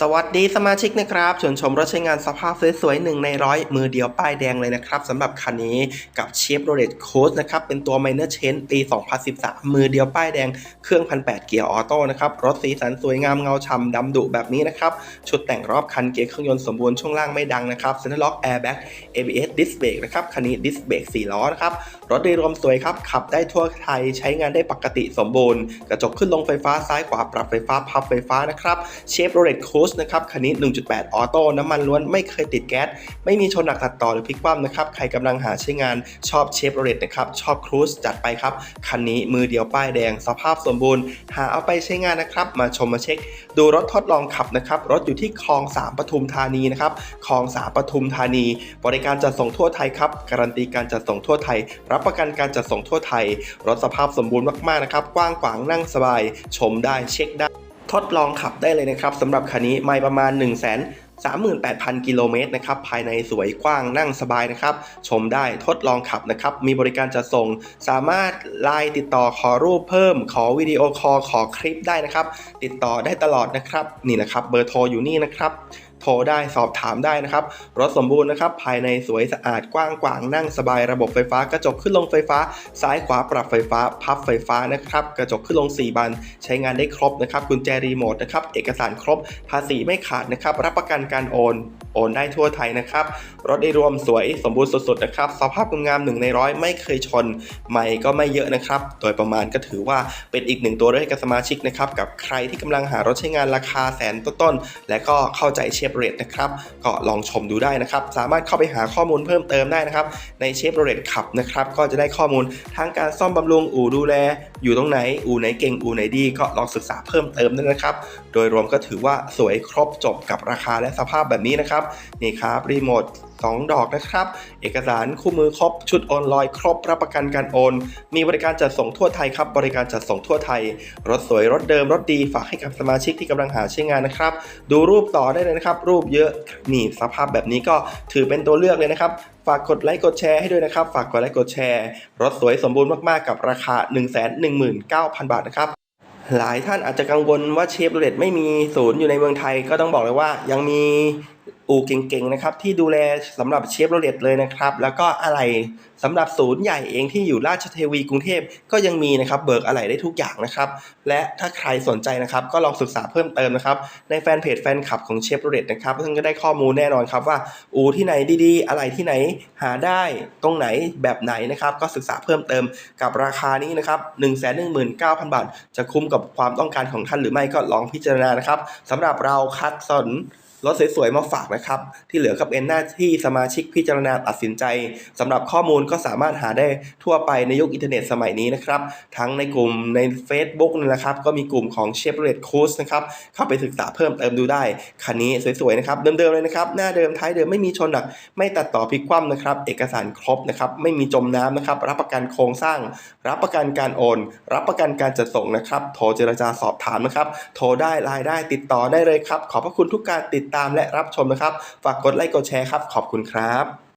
สวัสดีสมาชิกนะครับชวนชมรถใช้งานสภาพสวยๆหนึ่งในร้อยมือเดียวป้ายแดงเลยนะครับสำหรับคันนี้กับเชฟโรเลตโคสนะครับเป็นตัว Minor Change ปี 2013 มือเดียวป้ายแดงเครื่อง 1,800 เกียร์ออโต้นะครับรถสีสันสวยงามเงาฉ่ำดำดุแบบนี้นะครับชุดแต่งรอบคันเกียร์เครื่องยนต์สมบูรณ์ช่วงล่างไม่ดังนะครับเซ็นทรัลล็อกแอร์แบ็ก ABS ดิสเบรกนะครับคันนี้ดิสเบรก4ล้อนะครับรถโดยรวมสวยครับขับได้ทั่วไทยใช้งานได้ปกติสมบูรณ์ กระจกขึ้นลงไฟฟ้าซ้ายขวาปรับไฟฟ้าพับไฟฟ้านะครับเชฟโรเลตโคสนะครับคันนี้ 1.8 ออโต้น้ำมันล้วนไม่เคยติดแก๊ส ไม่มีชนหนักตัดต่อหรือพลิกคว่ำนะครับ ใครกำลังหาใช้งานชอบเชฟโรเลตนะครับ ชอบครูซจัดไปครับ คันนี้มือเดียวป้ายแดง สภาพสมบูรณ์ หาเอาไปใช้งานนะครับ มาชมมาเช็ค ดูรถทดลองขับนะครับ รถอยู่ที่คลอง 3ปทุมธานีนะครับคลอง 3ปทุมธานี บริการจัดส่งทั่วไทยครับ การันตีการจัดส่งทั่วไทย รับประกันการจัดส่งทั่วไทย รถสภาพสมบูรณ์มากๆนะครับ กว้างขวางนั่งสบาย ชมได้เช็คได้ ทดลองขับได้เลยนะครับสำหรับคันนี้ไม่ประมาณ 1 0 0 0 0 38,000 กิโลเมตรนะครับ ภายในสวยกว้างนั่งสบายนะครับ ชมได้ทดลองขับนะครับ มีบริการจัดส่ง สามารถไลน์ติดต่อขอรูปเพิ่ม ขอวิดีโอคอลขอคลิปได้นะครับ ติดต่อได้ตลอดนะครับ นี่นะครับ เบอร์โทรอยู่นี่นะครับ โทรได้สอบถามได้นะครับรถสมบูรณ์นะครับภายในสวยสะอาดกว้างกวางนั่งสบายระบบไฟฟ้ากระจกขึ้นลงไฟฟ้า ซ้ายขวาปรับไฟฟ้า พับไฟฟ้านะครับกระจกขึ้นลง 4 บานใช้งานได้ครบนะครับกุญแจรีโมทนะครับเอกสารครบภาษีไม่ขาดนะครับรับประกันการโอน โอนได้ทั่วไทยนะครับ รถได้รวมสวยสมบูรณ์สุดๆนะครับ สภาพงามหนึ่งในร้อยไม่เคยชนใหม่ก็ไม่เยอะนะครับ โดยประมาณก็ถือว่าเป็นอีกหนึ่งตัวเลือกให้กับสมาชิกนะครับ กับใครที่กำลังหารถใช้งานราคาแสนต้นๆ และก็เข้าใจเชฟเรตนะครับ ก็ลองชมดูได้นะครับ สามารถเข้าไปหาข้อมูลเพิ่มเติมได้นะครับ ในเชฟโรเลตขับนะครับ ก็จะได้ข้อมูลทั้งการซ่อมบำรุงอู่ดูแล อยู่ตรงไหน อู่ไหนเก่ง อู่ไหนดีก็ลองศึกษาเพิ่มเติมได้นะครับ โดยรวมก็ถือว่าสวยครบจบกับราคาและสภาพแบบนี้นะครับนี่ครับรีโมท2 ดอกนะครับ เอกสารคู่มือครบ ชุดโอนลอยครบรับประกันการโอน มีบริการจัดส่งทั่วไทยครับ บริการจัดส่งทั่วไทย รถสวยรถเดิมรถดีฝากให้กับสมาชิกที่กำลังหาใช้งานนะครับ ดูรูปต่อได้เลยนะครับ รูปเยอะนี่สภาพแบบนี้ก็ถือเป็นตัวเลือกเลยนะครับ ฝากกดไลค์กดแชร์ให้ด้วยนะครับ ฝากกดไลค์กดแชร์ รถสวยสมบูรณ์มากๆกับราคา 119,000 บาทนะครับหลายท่านอาจจะกังวลว่าเชฟโรเลตไม่มีศูนย์อยู่ในเมืองไทยก็ต้องบอกเลยว่ายังมี อู่เก่งๆนะครับที่ดูแลสำหรับเชฟโรเลตเลยนะครับ แล้วก็อะไรสำหรับศูนย์ใหญ่เองที่อยู่ราชเทวีกรุงเทพก็ยังมีนะครับเบิกอะไรได้ทุกอย่างนะครับ และถ้าใครสนใจนะครับ ก็ลองศึกษาเพิ่มเติมนะครับ ในแฟนเพจแฟนคลับของเชฟโรเลตนะครับซึ่งก็ได้ข้อมูลแน่นอนครับว่า อู่ที่ไหนดีๆ อะไรที่ไหนหาได้ตรงไหนแบบไหนนะครับ ก็ศึกษาเพิ่มเติมกับราคานี้นะครับ1 1 9 0 0 0บาท จะคุ้มกับความต้องการของท่านหรือไม่ก็ลองพิจารณานะครับสำหรับเราคัดสน รถสวยๆมาฝากนะครับ ที่เหลือก็เป็นหน้าที่สมาชิกพิจารณาตัดสินใจสำหรับข้อมูลก็สามารถหาได้ทั่วไปในยุคอินเทอร์เน็ตสมัยนี้นะครับ ทั้งในกลุ่มใน Facebook นะครับ ก็มีกลุ่มของ Chevrolet Cruze นะครับ เข้าไปศึกษาเพิ่มเติมดูได้ คันนี้สวยๆนะครับ เดิมๆเลยนะครับ หน้าเดิมท้ายเดิมไม่มีชนหนัก ไม่ตัดต่อพลิกคว่ำนะครับ เอกสารครบนะครับ ไม่มีจมน้ำนะครับ รับประกันโครงสร้าง รับประกันการโอน รับประกันการจัดส่งนะครับ โทรเจรจาสอบถามนะครับ โทรได้ไลน์ได้ติดต่อได้เลยครับ ขอบพระคุณทุกการติดตามและรับชมนะครับ ฝากกดไลค์กดแชร์ครับ ขอบคุณครับ